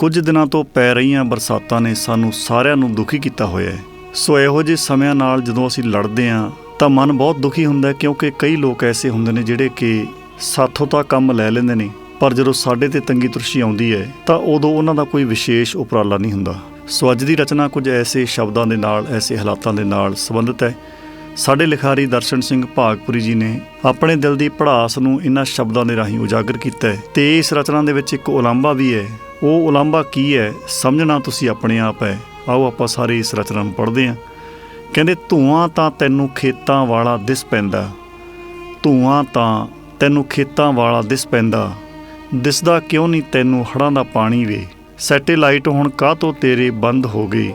ਕੁਝ ਦਿਨਾਂ ਤੋਂ ਪੈ ਰਹੀਆਂ ਬਰਸਾਤਾਂ ਨੇ ਸਾਨੂੰ ਸਾਰਿਆਂ ਨੂੰ ਦੁਖੀ ਕੀਤਾ ਹੋਇਆ ਹੈ। ਸੋ ਇਹੋ ਜਿਹੇ ਸਮਿਆਂ ਨਾਲ ਜਦੋਂ ਅਸੀਂ ਲੜਦੇ ਹਾਂ, ਤਾਂ ਮਨ ਬਹੁਤ ਦੁਖੀ ਹੁੰਦਾ ਕਿਉਂਕਿ ਕਈ ਲੋਕ ਐਸੇ ਹੁੰਦੇ ਨੇ ਜਿਹੜੇ ਕਿ ਸਾਥੋਂ ਤਾਂ ਕੰਮ ਲੈ ਲੈਂਦੇ ਨੇ, ਪਰ ਜਦੋਂ ਸਾਡੇ ਤੇ ਤੰਗੀ ਤੁਰਸ਼ੀ ਆਉਂਦੀ ਹੈ, ਤਾਂ ਉਦੋਂ ਉਹਨਾਂ ਦਾ ਕੋਈ ਵਿਸ਼ੇਸ਼ ਉਪਰਾਲਾ ਨਹੀਂ ਹੁੰਦਾ। ਸੋ ਅੱਜ ਦੀ ਰਚਨਾ ਕੁਝ ਐਸੇ ਸ਼ਬਦਾਂ ਦੇ ਨਾਲ, ਐਸੇ ਹਾਲਾਤਾਂ ਦੇ ਨਾਲ ਸੰਬੰਧਿਤ ਹੈ। ਸਾਡੇ ਲਿਖਾਰੀ ਦਰਸ਼ਨ ਸਿੰਘ ਭਾਗਪੁਰੀ ਜੀ ਨੇ ਆਪਣੇ ਦਿਲ ਦੀ ਪੜਾਸ ਨੂੰ ਇਹਨਾਂ ਸ਼ਬਦਾਂ ਦੇ ਰਾਹੀਂ ਉਜਾਗਰ ਕੀਤਾ ਹੈ ਤੇ ਇਸ ਰਚਨਾ ਦੇ ਵਿੱਚ ਇੱਕ ਉਲਾਂਭਾ ਵੀ ਹੈ। ਉਹ ਉਲਾਂਭਾ ਕੀ ਹੈ, ਸਮਝਣਾ ਤੁਸੀਂ ਆਪਣੇ ਆਪ ਹੈ। ਆਓ ਆਪਾਂ ਸਾਰੇ ਇਸ ਰਚਨਾ ਨੂੰ ਪੜ੍ਹਦੇ ਹਾਂ। ਕਹਿੰਦੇ, ਧੂਆਂ ਤਾਂ ਤੈਨੂੰ ਖੇਤਾਂ ਵਾਲਾ ਦਿਸ ਪੈਂਦਾ। ਧੂਆਂ ਤਾਂ ਤੈਨੂੰ ਖੇਤਾਂ ਵਾਲਾ ਦਿਸ ਪੈਂਦਾ। ਦਿਸਦਾ ਕਿਉਂ ਨਹੀਂ ਤੈਨੂੰ ਹੜਾਂ ਦਾ ਪਾਣੀ ਵੇ? ਸੈਟੇਲਾਈਟ ਹੁਣ ਕਾਹ ਤੋਂ ਤੇਰੇ ਬੰਦ ਹੋ ਗਏ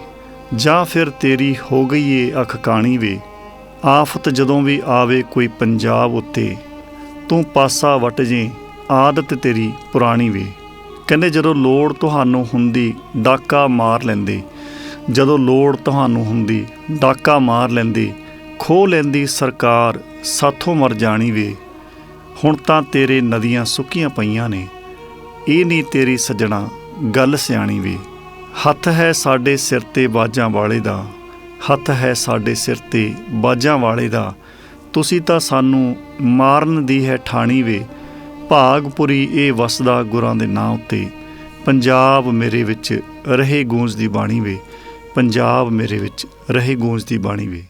ਜਾਂ ਫਿਰ ਤੇਰੀ ਹੋ ਗਈ ਏ ਅੱਖ ਕਾਣੀ ਵੇ? ਆਫਤ ਜਦੋਂ ਵੀ ਆਵੇ ਕੋਈ ਪੰਜਾਬ ਉੱਤੇ, ਤੂੰ ਪਾਸਾ ਵਟ ਜੇ, ਆਦਤ ਤੇਰੀ ਪੁਰਾਣੀ ਵੇ। ਕਹਿੰਦੇ ਜਦੋਂ ਲੋੜ ਤੁਹਾਨੂੰ ਹੁੰਦੀ, ਡਾਕਾ ਮਾਰ ਲੈਂਦੇ। ਜਦੋਂ ਲੋੜ ਤੁਹਾਨੂੰ ਹੁੰਦੀ, ਡਾਕਾ ਮਾਰ ਲੈਂਦੀ। ਖੋ ਲੈਂਦੀ ਸਰਕਾਰ, ਸਾਥੋਂ ਮਰ ਜਾਣੀ ਵੇ। ਹੁਣ ਤਾਂ ਤੇਰੇ ਨਦੀਆਂ ਸੁੱਕੀਆਂ ਪਈਆਂ ਨੇ। ਇਹ ਨਹੀਂ ਤੇਰੀ ਸੱਜਣਾ, ਗੱਲ ਸਿਆਣੀ ਵੇ। ਹੱਥ ਹੈ ਸਾਡੇ ਸਿਰ ਤੇ ਬਾਜਾਂ ਵਾਲੇ ਦਾ। ਹੱਥ ਹੈ ਸਾਡੇ ਸਿਰ ਤੇ ਬਾਜਾਂ ਵਾਲੇ ਦਾ। ਤੁਸੀਂ ਤਾਂ ਸਾਨੂੰ ਮਾਰਨ ਦੀ ਹੈ ਠਾਣੀ ਵੇ। ਭਾਗਪੁਰੀ ਇਹ ਵਸਦਾ ਗੁਰਾਂ ਦੇ ਨਾਂ ਉੱਤੇ, ਪੰਜਾਬ ਮੇਰੇ ਵਿੱਚ ਰਹੇ ਗੂੰਜ ਦੀ ਬਾਣੀ ਵੇ, ਪੰਜਾਬ ਮੇਰੇ ਵਿੱਚ ਰਹੇ ਗੂੰਜ ਦੀ ਬਾਣੀ ਵੇ।